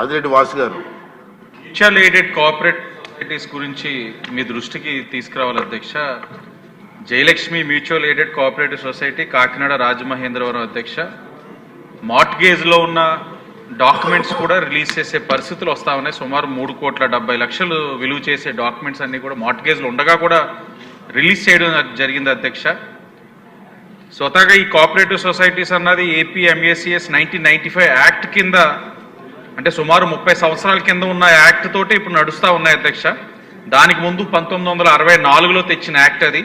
ఆదిరెడ్డి వాసు గారు. Mutual aided cooperatives గురించి మీ దృష్టికి తీసుకురావాలి అధ్యక్ష. Jayalakshmi mutual aided cooperative society Kakinada Rajamahendravaram అధ్యక్ష. మార్ట్గేజ్లో ఉన్న డాక్యుమెంట్స్ కూడా రిలీజ్ చేసే పరిస్థితులు వస్తా ఉన్నాయి. సుమారు మూడు కోట్ల డెబ్బై లక్షలు విలువ చేసే డాక్యుమెంట్స్ అన్నీ కూడా మార్ట్గేజ్లు ఉండగా కూడా రిలీజ్ చేయడం జరిగింది అధ్యక్ష. స్వతహాగా ఈ కోఆపరేటివ్ సొసైటీస్ అన్నది AP MACS nineteen ninety five act కింద అంటే సుమారు ముప్పై సంవత్సరాల కింద ఉన్న యాక్ట్ తోటి ఇప్పుడు నడుస్తూ ఉన్నాయి అధ్యక్ష. దానికి ముందు పంతొమ్మిది వందల అరవై నాలుగులో తెచ్చిన యాక్ట్ అది.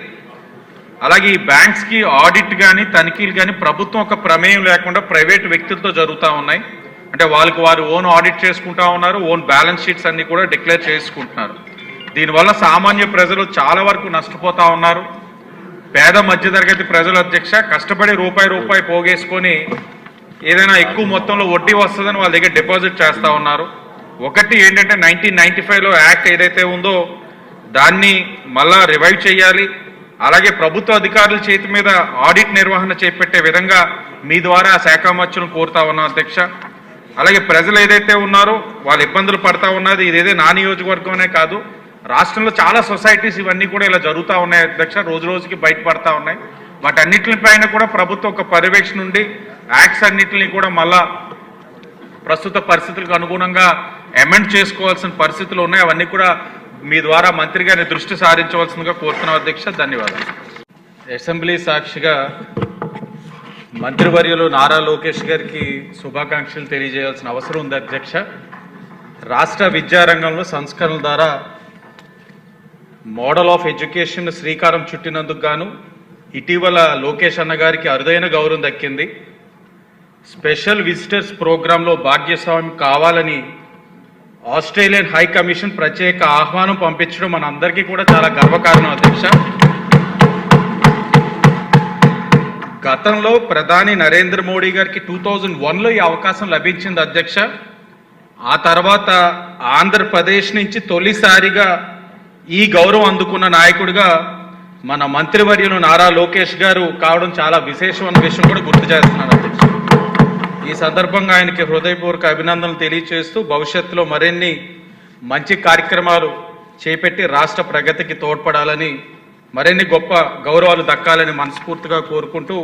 అలాగే ఈ బ్యాంక్స్కి ఆడిట్ కానీ తనిఖీలు కానీ ప్రభుత్వం ఒక ప్రమేయం లేకుండా ప్రైవేట్ వ్యక్తులతో జరుగుతూ ఉన్నాయి. అంటే వాళ్ళకి వారు ఓన్ ఆడిట్ చేసుకుంటా ఉన్నారు ఓన్ బ్యాలెన్స్ షీట్స్ అన్ని కూడా డిక్లేర్ చేసుకుంటున్నారు. దీనివల్ల సామాన్య ప్రజలు చాలా వరకు నష్టపోతా ఉన్నారు. పేద మధ్యతరగతి ప్రజల అధ్యక్ష కష్టపడి రూపాయి రూపాయి పోగేసుకొని ఏదైనా ఎక్కువ మొత్తంలో వడ్డీ వస్తుందని వాళ్ళ దగ్గర డిపాజిట్ చేస్తూ ఉన్నారు. ఒకటి ఏంటంటే నైన్టీన్ నైన్టీ ఫైవ్లో యాక్ట్ ఏదైతే ఉందో దాన్ని మళ్ళా రివైవ్ చేయాలి. అలాగే ప్రభుత్వ అధికారుల చేతి మీద ఆడిట్ నిర్వహణ చేపట్టే విధంగా మీ ద్వారా ఆ శాఖ మచ్చులను కోరుతా ఉన్నాం అధ్యక్ష. అలాగే ప్రజలు ఏదైతే ఉన్నారో వాళ్ళు ఇబ్బందులు పడతా ఉన్నది ఇదేదే నా నియోజకవర్గమనే కాదు. రాష్ట్రంలో చాలా సొసైటీస్ ఇవన్నీ కూడా ఇలా జరుగుతూ ఉన్నాయి అధ్యక్ష. రోజు రోజుకి బయటపడతా ఉన్నాయి. వాటన్నిటిపైన కూడా ప్రభుత్వం ఒక పర్యవేక్షణ నుండి యాక్ట్స్ అన్నిటిని కూడా మళ్ళా ప్రస్తుత పరిస్థితులకు అనుగుణంగా అమెండ్ చేసుకోవాల్సిన పరిస్థితులు ఉన్నాయి. అవన్నీ కూడా మీ ద్వారా మంత్రి గారిని దృష్టి సారించవలసిందిగా కోరుతున్నాం అధ్యక్ష. ధన్యవాదాలు. అసెంబ్లీ సాక్షిగా మంత్రివర్యులు నారా లోకేష్ గారికి శుభాకాంక్షలు తెలియజేయాల్సిన అవసరం ఉంది అధ్యక్ష. రాష్ట్ర విద్యారంగంలో సంస్కరణల ద్వారా మోడల్ ఆఫ్ ఎడ్యుకేషన్ శ్రీకారం చుట్టినందుకు గాను ఇటీవల లోకేష్ అన్న గారికి అరుదైన గౌరవం దక్కింది. స్పెషల్ విజిటర్స్ ప్రోగ్రాంలో భాగ్యస్వామి కావాలని ఆస్ట్రేలియన్ హై కమిషన్ ప్రత్యేక ఆహ్వానం పంపించడం మన అందరికీ కూడా చాలా గర్వకారణం అధ్యక్ష. గతంలో ప్రధాని నరేంద్ర మోడీ గారికి టూ థౌజండ్ వన్లో ఈ అవకాశం లభించింది అధ్యక్ష. ఆ తర్వాత ఆంధ్రప్రదేశ్ నుంచి తొలిసారిగా ఈ గౌరవం అందుకున్న నాయకుడిగా మన మంత్రివర్యులు నారా లోకేష్ గారు కావడం చాలా విశేషమైన విషయం కూడా గుర్తు చేస్తున్నాను అధ్యక్షుడు ఈ సందర్భంగా ఆయనకి హృదయపూర్వక అభినందనలు తెలియజేస్తూ భవిష్యత్తులో మరిన్ని మంచి కార్యక్రమాలు చేపట్టి రాష్ట్ర ప్రగతికి తోడ్పడాలని మరిన్ని గొప్ప గౌరవాలు దక్కాలని మనస్ఫూర్తిగా కోరుకుంటూ